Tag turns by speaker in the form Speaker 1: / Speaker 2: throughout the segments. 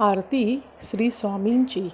Speaker 1: आरती श्री स्वामींची.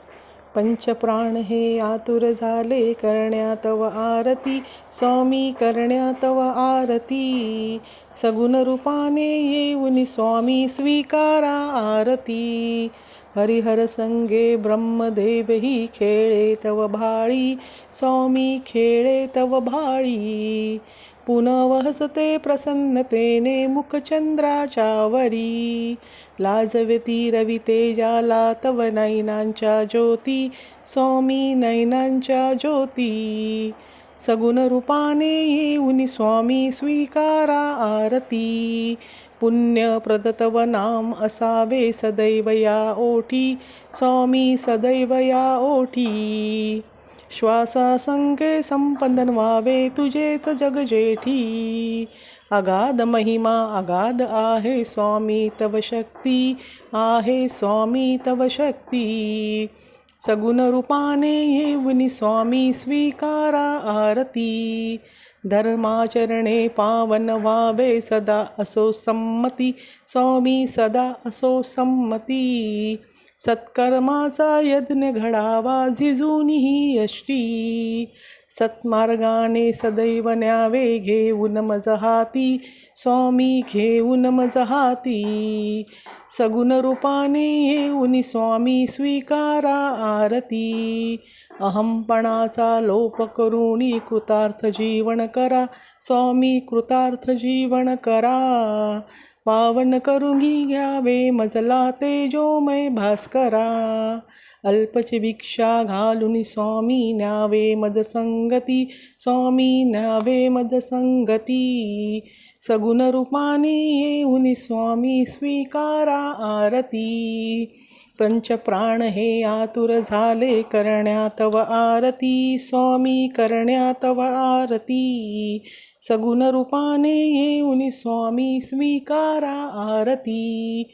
Speaker 1: पंचप्राण हे आतुर झाले करण्यात व आरती. स्वामी करण्यात व आरती. सगुण रूपाने येऊन स्वामी स्वीकारा आरती. हरिहर संगे ब्रह्मदेवही खेळे तव भाळी. स्वामी खेळे तव भाळी. पुनवहसते प्रसन्नतेने मुखचंद्राच्या वरी लाजवेती रवी तेजाला तव नैनांच्या ज्योती स्वामी नैनांच्या ज्योती. सगुण रूपाने येऊन स्वामी स्वीकारा आरती. पुण्य प्रदतव नाम असावे सदैव या ओठी स्वामी सदैव या ओठी. श्वासासंगे संपदन व्हावे तुझेच जग जेठी. अगाध महिमा अगाध आहे स्वामी तव शक्ती. आहे स्वामी तव शक्ती. सगुण रूपाने येऊन स्वामी स्वीकारा आरती. धर्माचरणे पावन वावे सदा असो संमती. स्वामी सदा असो संमती. सत्कर्माचा यज्ञ घडावा झिजूनही यष्टी. सत्मार्गाने सदैव न्यावे घेऊन मजहाती स्वामी घेऊन मजहाती. सगुण रूपाने येऊन स्वामी स्वीकारा आरती. अहमपणाचा लोप करुणी कृतार्थ जीवन करा स्वामी कृतार्थ जीवन करा. पावन करुंगी घ्यावे मजला तेजोमय भास्करा. अल्पची भिक्षा घालून स्वामी न्यावे मज संगती स्वामी न्यावे मज संगती. सगुण रूपाने येऊन स्वामी स्वीकारा आरती. पंचप्राण हे आतुर झाले करण्यात व आरती स्वामी करण्यात व आरती. सगुण रूपाने येऊन स्वामी स्वीकारा आरती.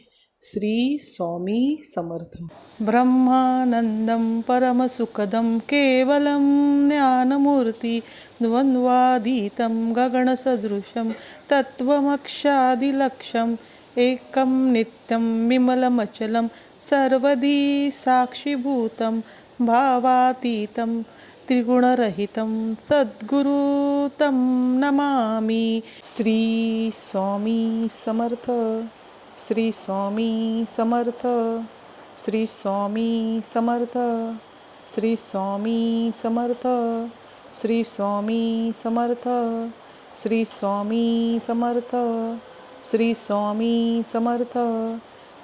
Speaker 1: श्री स्वामी समर्थ. ब्रह्मानन्दं परमसुखदं केवलं ज्ञानमूर्ति द्वन्द्वातीतं गगनसदृशं तत्त्वमक्षादिलक्षम् एकं नित्यं विमलमचलं सर्वधी साक्षीभूतं भावातीतं त्रिगुणरहितं सद्गुरुतं नमामि। श्री स्वामी समर्थ। श्री स्वामी समर्थ। श्री स्वामी समर्थ। श्री स्वामी समर्थ। श्री स्वामी समर्थ। श्री स्वामी समर्थ। श्री स्वामी समर्थ।